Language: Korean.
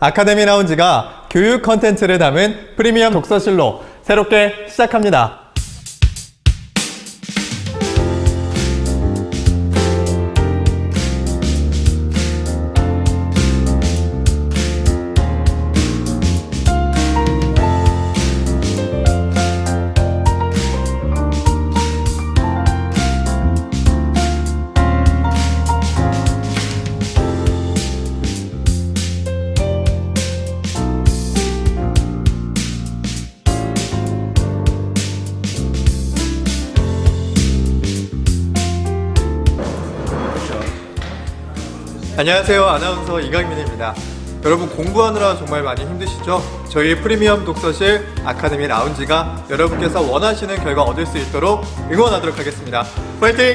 아카데미 라운지가 교육 컨텐츠를 담은 프리미엄 독서실로 새롭게 시작합니다. 안녕하세요. 아나운서 이강민입니다. 여러분 공부하느라 정말 많이 힘드시죠? 저희 프리미엄 독서실 아카데미 라운지가 여러분께서 원하시는 결과 얻을 수 있도록 응원하도록 하겠습니다. 파이팅!